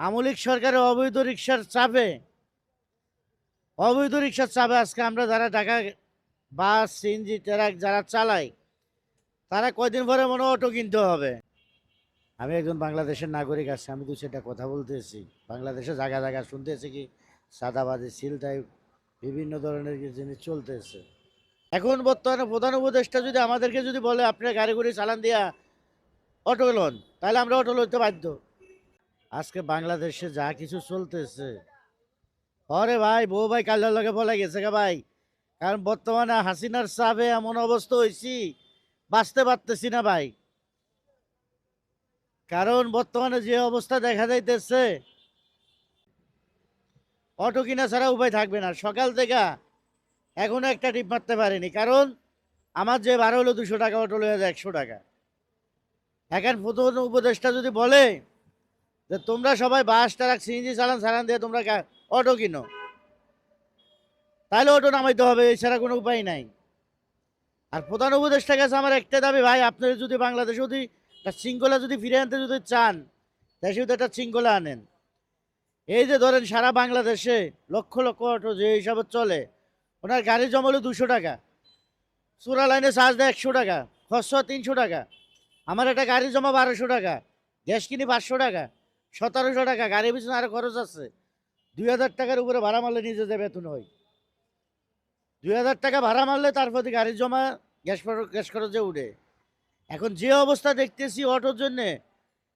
আমলিক সরকারের অবৈধ রিক্সার চাপে, অবৈধ রিক্সার চাপে আজকে আমরা যারা ঢাকা বাস, সিএনজি, ট্রাক যারা চালাই তারা কয়দিন পরে মনে অটো কিনতে হবে? আমি একজন বাংলাদেশের নাগরিক আছি, আমি তো সেটা কথা বলতেছি। বাংলাদেশে জায়গা জায়গা শুনতেছি কি সাদাবাজি সিল টাইপ বিভিন্ন ধরনের জিনিস চলতেছে। এখন বর্তমানে প্রধান উপদেষ্টা যদি আমাদেরকে যদি বলে আপনার গাড়ি গুড়ি চালান দিয়া অটো লোন, তাহলে আমরা অটো লইতে বাধ্য। আজকে বাংলাদেশে যা কিছু চলতেছে। অরে ভাই, বউ ভাই কাল্লার লগে বলে গেছে গে ভাই। কারণ বর্তমানে হাসিনার চাপে এমন অবস্থা হয়েছি বাঁচতে পারতেছি না ভাই। কারণ বর্তমানে যে অবস্থা দেখা যাইতেছে, অটো কিনা ছাড়া উপায় থাকবে না। সকাল থেকে এখনও একটা টিপ মারতে পারিনি। কারণ আমার যে বারো হলো দুশো টাকা, অটো লয়ে যায় একশো টাকা। এখন প্রথম উপদেশটা যদি বলে যে তোমরা সবাই বাস, ট্রাক, সিএনজি চালান চালান দিয়ে তোমরা অটো কিনো। তাহলে অটো নামাইতে হবে, এছাড়া কোনো উপায় নাই। আর প্রধান উপদেষ্টা কাছে আমার একটা দাবি, ভাই আপনারা যদি বাংলাদেশে যদি একটা শৃঙ্খলা যদি ফিরে আনতে যদি চান, দেশে যদি একটা শৃঙ্খলা আনেন। এই যে ধরেন সারা বাংলাদেশে লক্ষ লক্ষ অটো যে হিসাবে চলে, ওনার গাড়ি জমালো দুশো টাকা চূড়া লাইনে চার্জ দেয় একশো টাকা, খরচ তিনশো টাকা, আমার একটা গাড়ি জমা বারোশো টাকা গ্যাস কিনি পাঁচশো টাকা সতেরোশো টাকা, গাড়ির পিছনে আরও খরচ আছে। দুই হাজার টাকার উপরে ভাড়া মারলে নিজে যে বেতন হয়। দুই হাজার টাকা ভাড়া মারলে তার প্রতি গাড়ির জমা গ্যাস গ্যাস খরচে উঠে। এখন যে অবস্থা দেখতেছি অটোর জন্যে,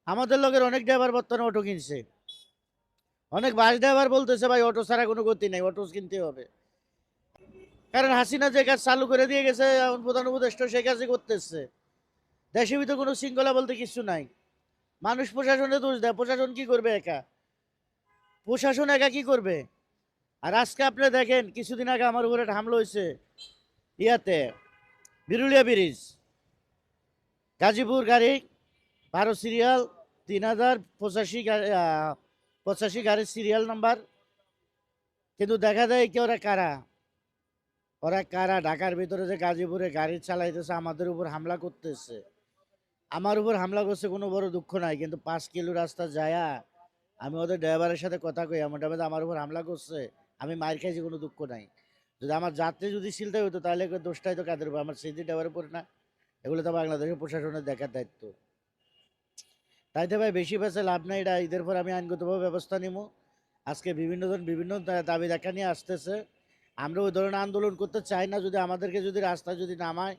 আমাদের লোকের অনেক ড্রাইভার বর্তমানে অটো কিনছে। অনেক বাস ড্রাইভার বলতেছে, ভাই, অটো ছাড়া কোনো গতি নেই, অটো কিনতে হবে। কারণ হাসিনা যে কাজ চালু করে দিয়ে গেছে, এখন প্রধান উপদেষ্টা সেই কাজই করতেছে। দেশের ভিতরে কোনো শৃঙ্খলা বলতে কিছু নাই। মানুষ প্রশাসনে দোষ দেয়। প্রশাসন কি করবে একা? প্রশাসন একা কি করবে? আর আজকে আপনি দেখেন, কিছুদিন আগে আমার উপরে হামলা হয়েছে ইয়াতে, বিরুলিয়া ব্রিজ। গাজীপুর গাড়ি, বারো সিরিয়াল, তিন হাজার পঁচাশি পঁচাশি গাড়ির সিরিয়াল নাম্বার। কিন্তু দেখা যায় কি, ওরা কারা? ওরা কারা? ঢাকার ভিতরে যে গাজীপুরে গাড়ি চালাইতেছে, আমাদের উপর হামলা করতেছে। আমার উপর হামলা করছে কোনো বড় দুঃখ নাই, কিন্তু পাঁচ কিলো রাস্তা যায়া আমি ওদের ড্রাইভারের সাথে কথা কই ড্রাইভার আমার উপর হামলা করছে, আমি মার খাইছি কোনো দুঃখ নাই। যদি আমার যাত্রী যদি সিলতে হতো, তাহলে দোষটাই তো কাদের উপর? আমার সিদ্ধি ড্রাইভারের উপর না। এগুলো তো বাংলাদেশের প্রশাসনের দেখার দায়িত্ব। তাই তো ভাই, বেশি পেছে লাভ নাই, এটা ঈদের পর আমি আইনগতভাবে ব্যবস্থা নিব আজকে বিভিন্ন জন বিভিন্ন দাবি দেখা নিয়ে আসতেছে। আমরা ওই ধরনের আন্দোলন করতে চাই না, যদি আমাদেরকে যদি রাস্তা যদি নামায়,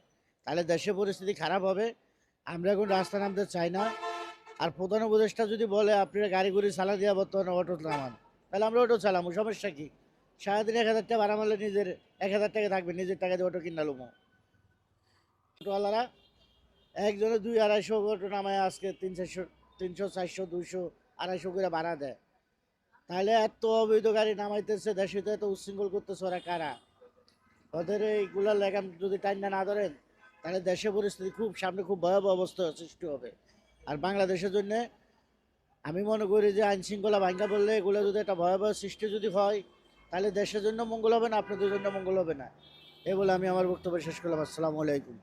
তাহলে দেশের পরিস্থিতি খারাপ হবে। আমরা এখন রাস্তা নামতে চাই না। আর প্রধান উপদেষ্টা যদি বলে আপনারা গাড়ি গুড়ি চালা দিয়া বর্তমানে অটো নামান তাহলে আমরা অটো চালামো সমস্যা কি? সারাদিন এক হাজার টাকা ভাড়া মারলে নিজের এক হাজার টাকা থাকবে, নিজের টাকা দিয়ে অটো কিনা লুমো অটোওয়ালারা, একজনে দুই আড়াইশো অটো নামায়, আজকে তিন চারশো তিনশো, চারশো, দুইশো, আড়াইশো করে ভাড়া দেয়। তাহলে এত অবৈধ গাড়ি নামাইতেছে দেশে, তো এত উচ্ছৃঙ্খল করতেছে ওরা কারা? ওদের এইগুলা লেগাম যদি টাইনা না ধরেন তাহলে দেশের পরিস্থিতি খুব সামনে খুব ভয়াবহ অবস্থা সৃষ্টি হবে। আর বাংলাদেশের জন্য আমি মনে করি যে আইন শৃঙ্খলা ভাঙ্গা বললে এগুলো যদি একটা ভয়াবহ সৃষ্টি যদি হয়, তাহলে দেশের জন্য মঙ্গল হবে না, আপনাদের জন্য মঙ্গল হবে না। এ বলে আমি আমার বক্তব্য শেষ করলাম। আসসালামু আলাইকুম।